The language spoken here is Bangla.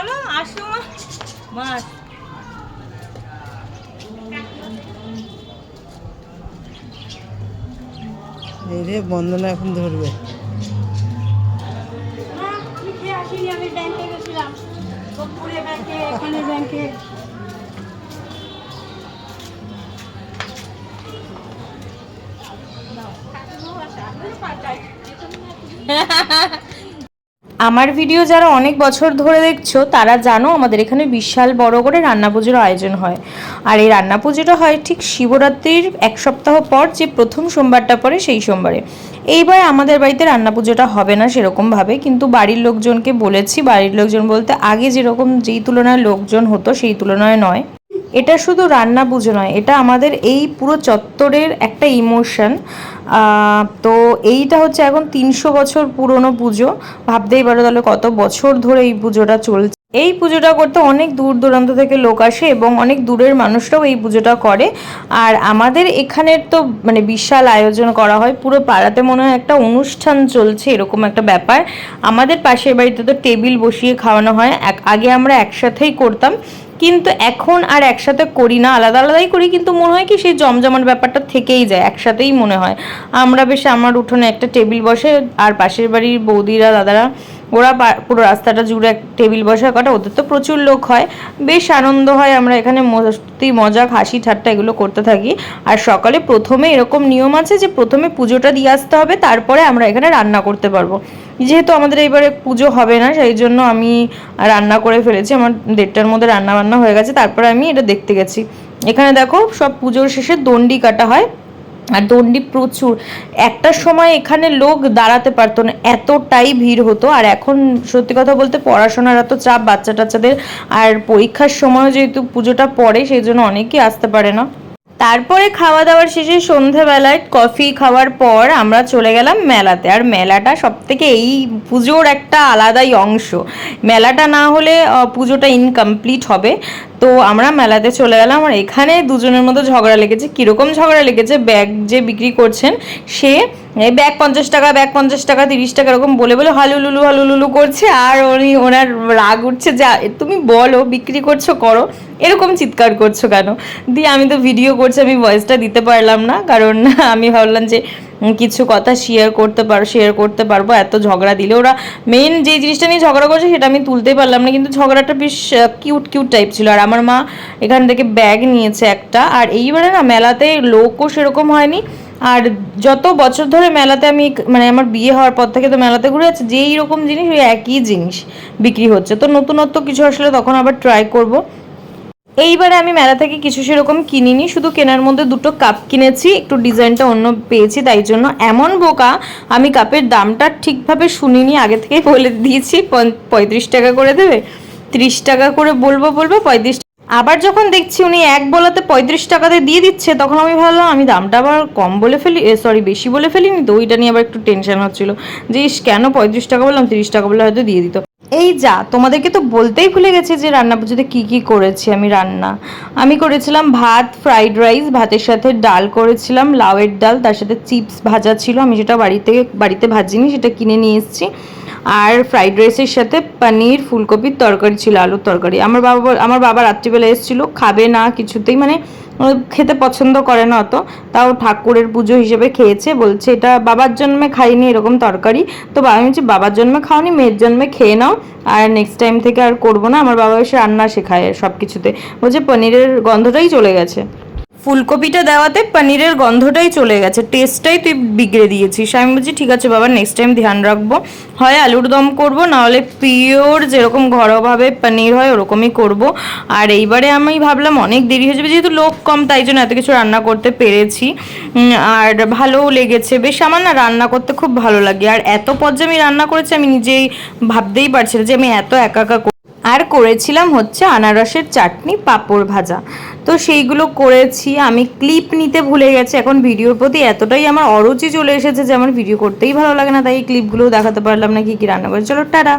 চলো আসো। মাছ এই রে বন্দনা এখন ধরবে। আমি আসিনি আমি ব্যাংকে গেছিলাম। ব্যাংকে এখানে ব্যাংকে আমার ভিডিও যারা অনেক বছর ধরে দেখছ, তারা জানো আমাদের এখানে বিশাল বড় করে রান্না পুজোর আয়োজন হয়। আর এই রান্না পুজোটা হয় ঠিক শিবরাত্রির এক সপ্তাহ পর যে প্রথম সোমবারটা পড়ে সেই সোমবারে। এইবার আমাদের বাড়িতে রান্না পুজোটা হবে না সেরকমভাবে কিন্তু বাড়ির লোকজনকে বলেছি, বাড়ির লোকজন বলতে আগে যেরকম যেই তুলনায় লোকজন হতো সেই তুলনায় নয়। এটা শুধু রান্না পুজো নয়, এটা আমাদের এই পুরো চত্বরের একটা ইমোশন তো এইটা হচ্ছে এখন তিনশো বছর পুরনো পুজো। ভাবতেই পারো তাহলে কত বছর ধরে এই পুজোটা চলছে। এই পুজোটা করতে অনেক দূর দূরান্ত থেকে লোক আসে এবং অনেক দূরের মানুষরাও এই পুজোটা করে। আর আমাদের এখানের তো মানে বিশাল আয়োজন করা হয়, পুরো পাড়াতে মনে হয় একটা অনুষ্ঠান চলছে, এরকম একটা ব্যাপার। আমাদের পাশের বাড়িতে তো টেবিল বসিয়ে খাওয়ানো হয় আগে আমরা একসাথেই করতাম। কিন্তু এখন আর একসাথে করি না, আলাদা আলাদাই করি, কিন্তু মনে হয় কি সেই জমজমাট ব্যাপারটা থেকেই যায়, একসাথেই মনে হয়। আমরা বেশ, আমার উঠোনে একটা টেবিল বসে, আর পাশের বাড়ির বৌদিরা, দাদারা, ওরা পুরো রাস্তাটা জুড়ে এক টেবিল বসা কটা, ওদের তো প্রচুর লোক হয়। বেশ আনন্দ হয়, আমরা এখানে মস্তি মজা হাসি, ঠাট্টা এগুলো করতে থাকি। আর সকালে প্রথমে এরকম নিয়ম আছে যে, প্রথমে পুজোটা দিয়ে আসতে হবে, তারপরে আমরা এখানে রান্না করতে পারব। যেহেতু আমাদের এইবারে পুজো হবে না, সেই জন্য আমি রান্না করে ফেলেছি। আমার দেড়টার মধ্যে রান্না বান্না হয়ে গেছে, তারপরে আমি এটা দেখতে গেছি। এখানে দেখো, সব পুজোর শেষে দণ্ডি কাটা হয়। আর দণ্ডি প্রচুর। একটা সময় এখানে লোক দাঁড়াতে পারতো না, এতটাই ভিড় হতো। আর এখন সত্যি কথা বলতে পড়াশোনার এত চাপ বাচ্চা টাচ্চাদের আর পরীক্ষার সময় যেহেতু পুজোটা পড়ে, সেই জন্য অনেকেই আসতে পারে না। তারপরে খাওয়া দাওয়ার শেষে সন্ধেবেলায় কফি খাওয়ার পর আমরা চলে গেলাম মেলাতে। আর মেলাটা সব থেকে এই পুজোর একটা আলাদাই অংশ। মেলাটা না হলে পুজোটা ইনকমপ্লিট হবে। তো আমরা মেলাতে চলে গেলাম আর এখানে দুজনের মধ্যে ঝগড়া লেগেছে। কীরকম ঝগড়া লেগেছে? ব্যাগ যে বিক্রি করছেন, সে এই ব্যাগ পঞ্চাশ টাকা, ব্যাগ পঞ্চাশ টাকা, তিরিশ টাকা, এরকম বলে বলে হালুলুলু হালুলুলু করছে আর উনি, ওনার রাগ উঠছে যা তুমি বলো, বিক্রি করছ, করো। এরকম চিৎকার করছ কেন? দিয়ে আমি তো ভিডিও করছি, আমি ভয়েসটা দিতে পারলাম না। কারণ আমি ভাবলাম যে কিছু কথা শেয়ার করতে পারো শেয়ার করতে পারব, এত ঝগড়া দিলে। ওরা মেন যে জিনিসটা নিয়ে ঝগড়া করছে সেটা আমি তুলতেই পারলাম না, কিন্তু ঝগড়াটা বেশ কিউট কিউট টাইপ ছিল। আর আমার মা এখান থেকে ব্যাগ নিয়েছে একটা। আর এইবারে না মেলাতে লোকও সেরকম হয়নি। আর যত বছর ধরে মেলাতে আমি মানে আমার বিয়ে হওয়ার পর থেকে তো মেলাতে ঘুরে যাচ্ছে, যেই রকম জিনিস ওই একই জিনিস বিক্রি হচ্ছে। তো নতুনত্ব কিছু আসলে তখন আবার ট্রাই করব। এইবারে আমি মেলা থেকে কিছু সেরকম কিনিনি, শুধু কেনার মধ্যে দুটো কাপ কিনেছি, একটু ডিজাইনটা অন্য পেয়েছি, তাই জন্য এমন বোকা আমি কাপের দামটা ঠিকভাবে শুনিনি, আগে থেকে বলে দিয়েছি পঁয়ত্রিশ টাকা করে দেবে, ত্রিশ টাকা করে বলব বলব, পঁয়ত্রিশ আবার যখন দেখছি উনি এক বলাতে পঁয়ত্রিশ টাকাতে দিয়ে দিচ্ছে, তখন আমি ভাবলাম, আমি দামটা আবার কম বলে ফেলি সরি বেশি বলে ফেলিনি তো, ওইটা নিয়ে আবার একটু টেনশন হচ্ছিল, যে কেন পঁয়ত্রিশ টাকা বললাম, তিরিশ টাকা বলে হয়তো দিয়ে দিত। এই যা, তোমাদেরকে তো বলতেই ভুলে গেছি যে রান্না পুজোতে কী কী করেছি আমি রান্না। আমি করেছিলাম ভাত ফ্রাইড রাইস ভাতের সাথে ডাল করেছিলাম, লাউয়ের ডাল, তার সাথে চিপস ভাজা ছিল। আমি যেটা বাড়ি থেকে বাড়িতে ভাজিনি, সেটা কিনে নিয়ে এসেছি। আর ফ্রাইড রাইসের সাথে পনির, ফুলকপির তরকারি ছিল, আলুর তরকারি। আমার বাবা আমার বাবা রাত্রিবেলা এসেছিল, খাবে না কিছুতেই মানে খেতে পছন্দ করে না অত। তাও ঠাকুরের পুজো হিসেবে খেয়েছে, বলছে এটা বাবার জন্মে খাইনি এরকম তরকারি। তো আমি বলছি, বাবার জন্মে খাওনি, মেয়ের জন্মে খেয়ে নাও। আর নেক্সট টাইম থেকে আর করব না, আমার বাবা এসে রান্না শেখায় সব কিছুতে বলছে, পনিরের গন্ধটাই চলে গেছে। ফুলকপিটা দেওয়াতে পনিরের গন্ধটাই চলে গেছে টেস্টটাই তুই বিগড়ে দিয়েছিস। আমি বলছি, ঠিক আছে বাবা নেক্সট টাইম ধ্যান রাখব। হয় আলুর দম করব, নাহলে পিওর যেরকম ঘরোয়াভাবে পনির হয় ওরকমই করব। আর এইবারে আমি ভাবলাম, অনেক দেরি হয়ে যাবে, যেহেতু লোক কম, তাই জন্য এত কিছু রান্না করতে পেরেছি। আর ভালোও লেগেছে, বেশ আমার না রান্না করতে খুব ভালো লাগে। আর এত পর যে আমি রান্না করেছি, আমি নিজেই ভাবতেই পারছি যে আমি এত একা একা আর করেছিলাম হচ্ছে আনারসের চাটনি, পাঁপড় ভাজা। তো সেইগুলো করেছি, আমি ক্লিপ নিতে ভুলে গেছি, এখন ভিডিওর প্রতি এতটাই আমার অরুচি চলে এসেছে যে আমার ভিডিও করতেই ভালো লাগে না, তাই এই ক্লিপগুলোও দেখাতে পারলাম না কি কি রান্না করে চলো, টাটা!